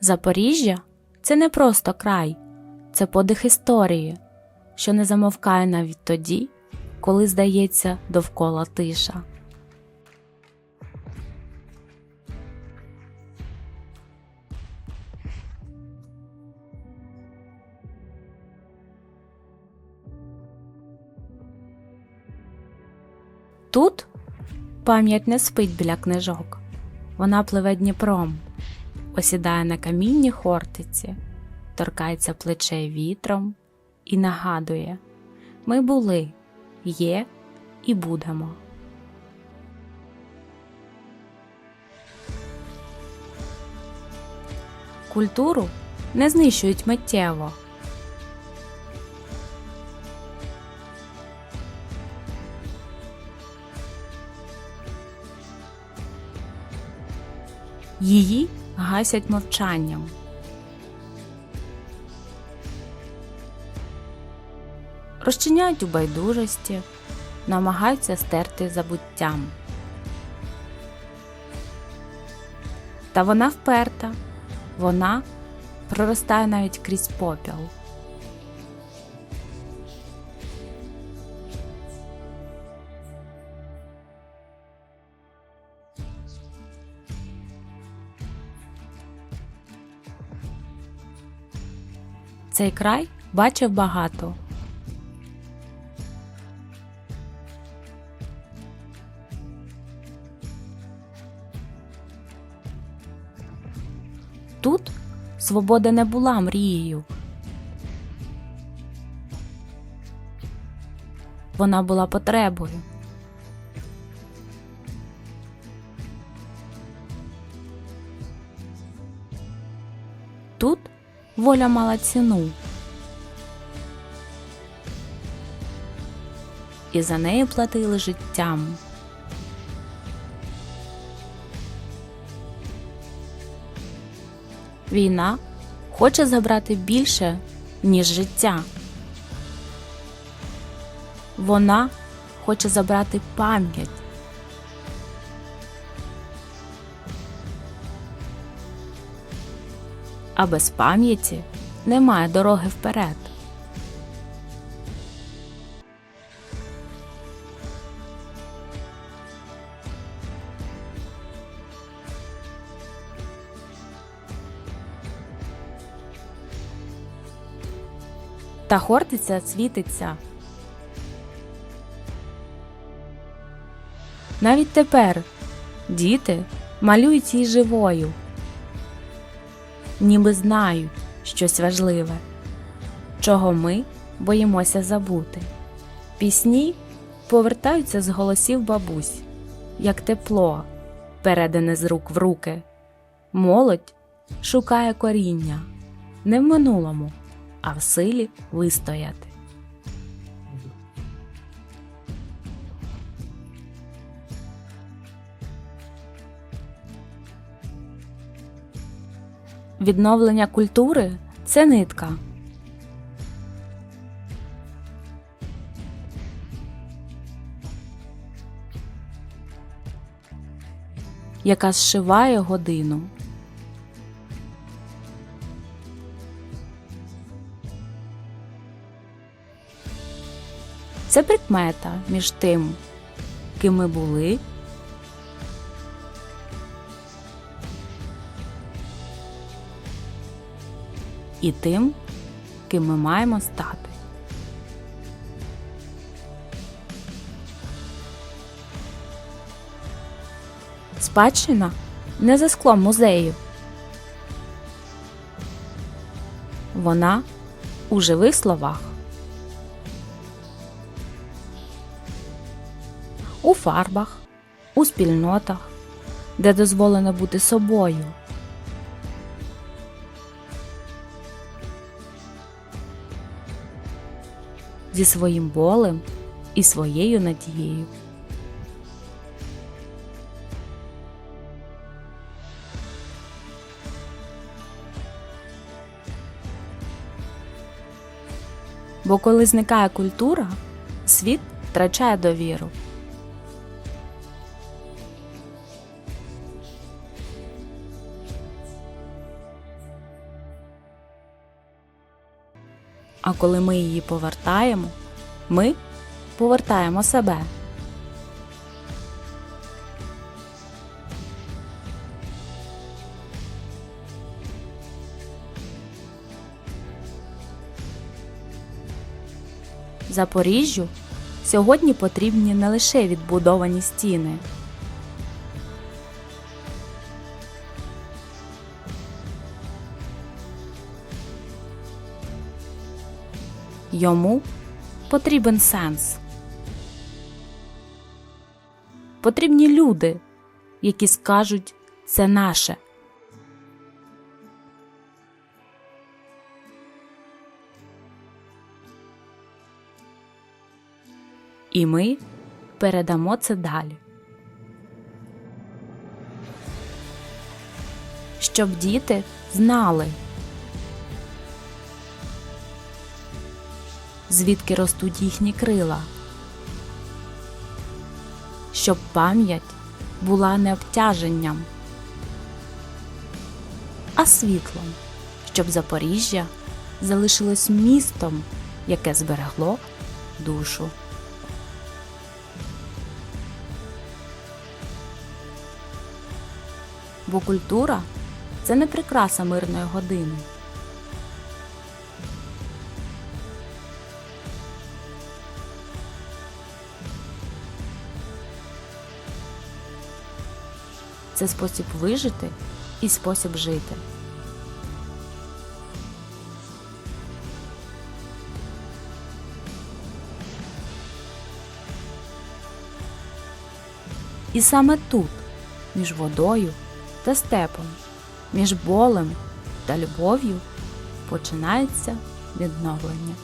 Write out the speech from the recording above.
Запоріжжя це не просто край, це подих історії, що не замовкає навіть тоді, коли здається довкола тиша. Тут пам'ять не спить біля книжок, вона пливе Дніпром, осідає на камінні хортиці, торкається плечей вітром і нагадує: ми були, є і будемо. Культуру не знищують миттєво. Її гасять мовчанням. Розчиняють у байдужості, намагаються стерти забуттям. Та вона вперта, вона проростає навіть крізь попіл. Цей край бачив багато. Тут свобода не була мрією. Вона була потребою. Воля мала ціну. І за неї платили життям. Війна хоче забрати більше, ніж життя. Вона хоче забрати пам'ять. А без пам'яті немає дороги вперед. Та хортиця світиться. Навіть тепер діти малюють її живою, ніби знають щось важливе, чого ми боїмося забути. Пісні повертаються з голосів бабусь, як тепло, передане з рук в руки. Молодь шукає коріння не в минулому, а в силі вистояти. Відновлення культури це нитка. яка зшиває годину. Це прикмета між тим, ким ми були і тим, ким ми маємо стати. Спадщина не за склом музеїв. Вона у живих словах. У фарбах, у спільнотах, де дозволено бути собою. Зі своїм болем і своєю надією. Бо коли зникає культура, світ втрачає довіру. А коли ми її повертаємо, ми повертаємо себе. Запоріжжю сьогодні потрібні не лише відбудовані стіни. Йому потрібен сенс. Потрібні люди, які скажуть це наше. І ми передамо це далі. Щоб діти знали, звідки ростуть їхні крила, щоб пам'ять була не обтяженням, а світлом, щоб Запоріжжя залишилось містом, яке зберегло душу. Бо культура це не прикраса мирної години. Це спосіб вижити і спосіб жити. І саме тут, між водою та степом, між болем та любов'ю починається відновлення.